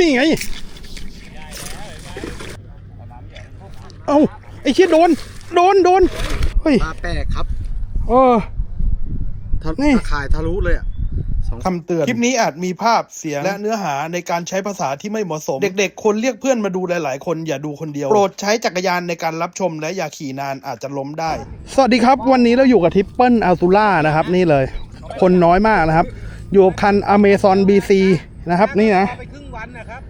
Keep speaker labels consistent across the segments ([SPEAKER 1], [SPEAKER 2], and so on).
[SPEAKER 1] นี่ไง เอ้าไอ้เชี่ยโดน โดน โดน เฮ้ย
[SPEAKER 2] ปลาแปลกครับ
[SPEAKER 1] เออ
[SPEAKER 2] ทะ
[SPEAKER 1] นี่
[SPEAKER 2] ตะข่ายทะลุเลยอะสอง
[SPEAKER 1] คำเตือน คลิปนี้อาจมีภาพเสียงและเนื้อหาในการใช้ภาษาที่ไม่เหมาะสม เด็กๆ คนเรียกเพื่อนมาดูหลายๆ คนอย่าดูคนเดียว โปรดใช้จักรยานในการรับชมและอย่าขี่นานอาจจะล้มได้ สวัสดีครับ วันนี้เราอยู่กับทิปเปิลอัลตูล่านะครับ นี่เลย คนน้อยมากนะครับ อยู่กับคัน Amazon BC นะครับ นี่นะ
[SPEAKER 2] ไปครึ่งวัน นะครับ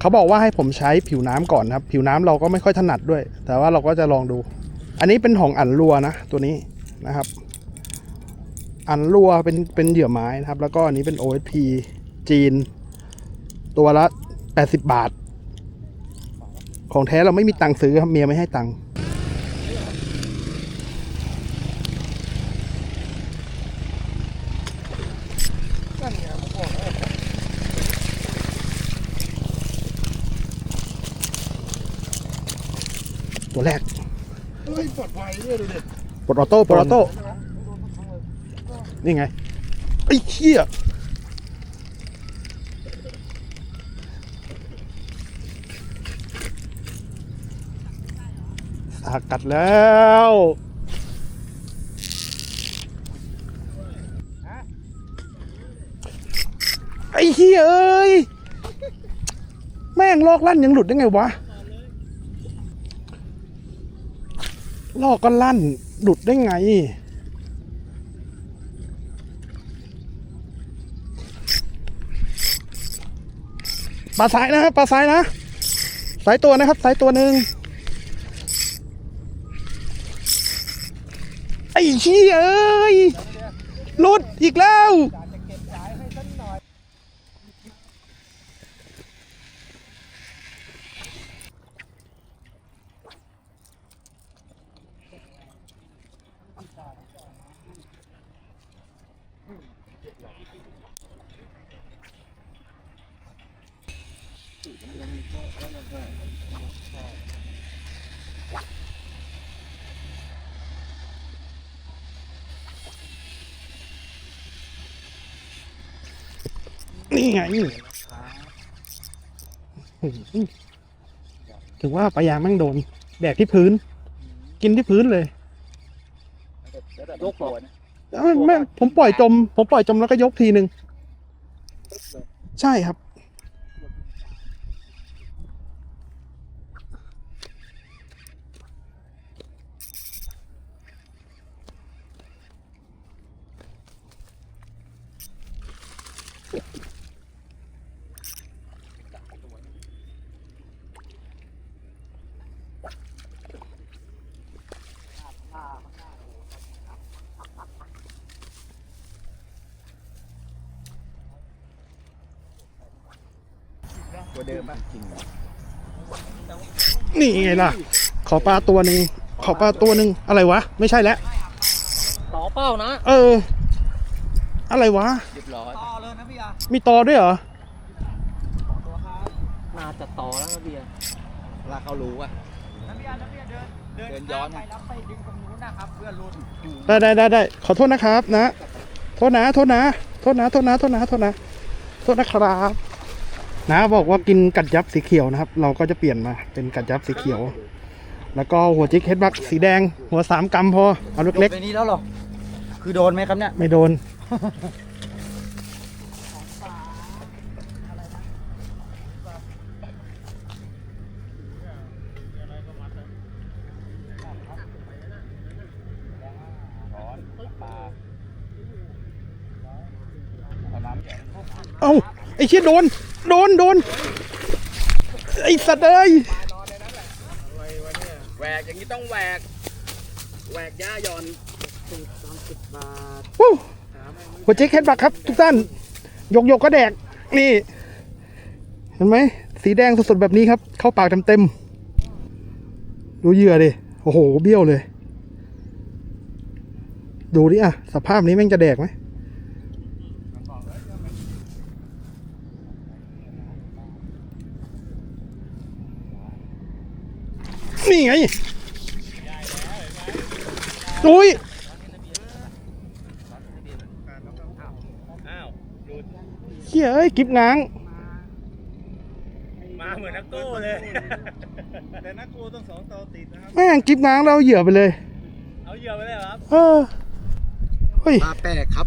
[SPEAKER 1] เขาบอกว่าให้ผมใช้ผิวน้ำก่อนนะครับ ผิวน้ำเราก็ไม่ค่อยถนัดด้วย แต่ว่าเราก็จะลองดู อันนี้เป็นของอันรัวนะ ตัวนี้นะครับ อันรัวเป็นเป็นเหยื่อไม้นะครับ แล้วก็อันนี้เป็น OSP จีน ตัวละ 80 บาท ของแท้เราไม่มีตังค์ซื้อครับเมียไม่ให้ตังค์ ตัวแรก
[SPEAKER 2] เฮ้ยปลอดภัยด้วยดูดิ
[SPEAKER 1] ปลดออโต้ปลดออโต้นี่ไงไอ้เหี้ยสากัดแล้วไอ้เหี้ยเอ้ย แม่งลอกลั่นยังหลุดได้ไงวะ ลอกก็ลั่นหลุดได้ไง ปลาสายนะครับปลาสายนะ สายตัวนะครับ สายตัวหนึ่งไอ้ชี่ยเอ้ยหลุดอีกแล้ว นี่ไงถึงว่าปลายางแม่งโดน แดกที่พื้น กินที่พื้นเลย
[SPEAKER 2] ยกหัวนะ
[SPEAKER 1] เอ้ยแม่ผมปล่อยจม ผมปล่อยจมแล้วก็ยกทีหนึ่งใช่ครับ
[SPEAKER 2] ดิมป่ะจริง
[SPEAKER 1] นี่ไงล่ะ ขอปลาตัวหนึ่งขอปลาตัวหนึ่งอะไรวะ ไม่ใช่แล้ว
[SPEAKER 3] ต่อเป้านะ
[SPEAKER 1] เออ อะไรวะ
[SPEAKER 2] เรียบร้อย
[SPEAKER 3] ต่อเลยนะพี่อา
[SPEAKER 1] มีตอด้วยเหรอ
[SPEAKER 3] น่าจะต่อแล้วนะพี่อา
[SPEAKER 2] ลากเขารู้อะ
[SPEAKER 3] น้ำพี่อาน้ำพี่อาเดิน
[SPEAKER 2] เดินย้อน
[SPEAKER 3] ไปแล้วไปดึงตรงนู้นนะครับเพื่อนรุ่น
[SPEAKER 1] ได้ได้ได้ได้ขอโทษนะครับนะ โทษนะ โทษนะ โทษนะ โทษนะ โทษนะ โทษนะ โทษนะครับ นะบอกว่ากินกัดยับสีเขียวนะครับ เราก็จะเปลี่ยนมาเป็นกัดยับสีเขียว แล้วก็หัวจิกเฮดบักสีแดง หัวสามกรัมพอเอาเล็ก
[SPEAKER 3] ไปนี้แล้วหรอ คือโดนไหมครับเนี่ย
[SPEAKER 1] ๆไม่โดน เอ้าไอ้เชี่ยโดน โดนโดนไอ้สัตว์เอ้ย
[SPEAKER 2] แหวกอย่างนี้ต้องแหวกแหวกย่าย่อน
[SPEAKER 1] วู้หัวเจ๊แคทบักครับ ทุกท่านหยกหยกก็แดก นี่ เห็นไหม สีแดงสดๆแบบนี้ครับ เข้าปากเต็มๆดูเหยื่อดิโอ้โห เบี้ยวเลย ดูดิอะ สภาพนี้แม่งจะแดกไหม นี่ไงอุ้ย
[SPEAKER 2] อ้าวหลุด
[SPEAKER 1] เฮียเอ้ยกิบง้าง
[SPEAKER 2] เหมือนนักโก้เลย
[SPEAKER 4] แต่นักกลัวต้องสองตัวติดนะครับ
[SPEAKER 1] แม่งกิ๊บง้างแล้วเอาเหยื่อไปเลย
[SPEAKER 2] เอาเหยื่อไปเลยเหรอครับ
[SPEAKER 1] เออเฮ้ย
[SPEAKER 4] ปลาแปลกครับ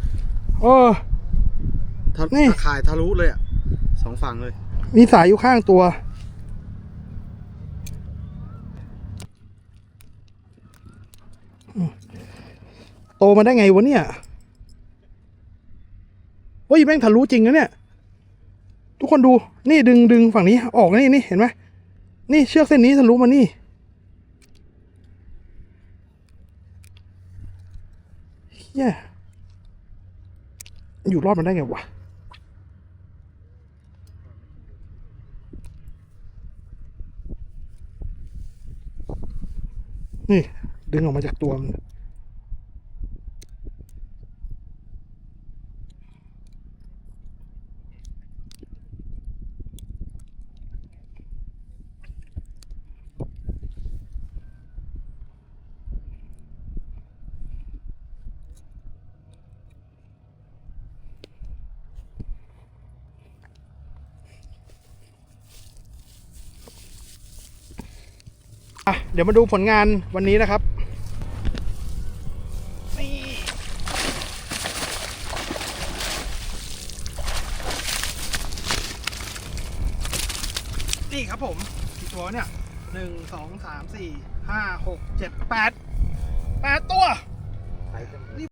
[SPEAKER 1] เออ
[SPEAKER 4] ทะ
[SPEAKER 1] นี่
[SPEAKER 4] ตะข่ายทะลุเลยอะสองฝั่งเลย
[SPEAKER 1] มีสายอยู่ข้างตัว โตมาได้ไงวะเนี่ยเฮ้ยแม่งทะลุจริงนะเนี่ย ทุกคนดูนี่ดึงดึงฝั่งนี้ออกนี่นี่เห็นไหมนี่เชือกเส้นนี้ทะลุมานี่ เฮียอยู่รอดมาได้ไงวะนี่ ดึงออกมาจากตัวมัน อะเดี๋ยวมาดูผลงานวันนี้นะครับนี่ครับผมกี่ตัวเนี่ยหนึ่งสองสามสี่ห้าหกเจ็ดแปดแปดตัว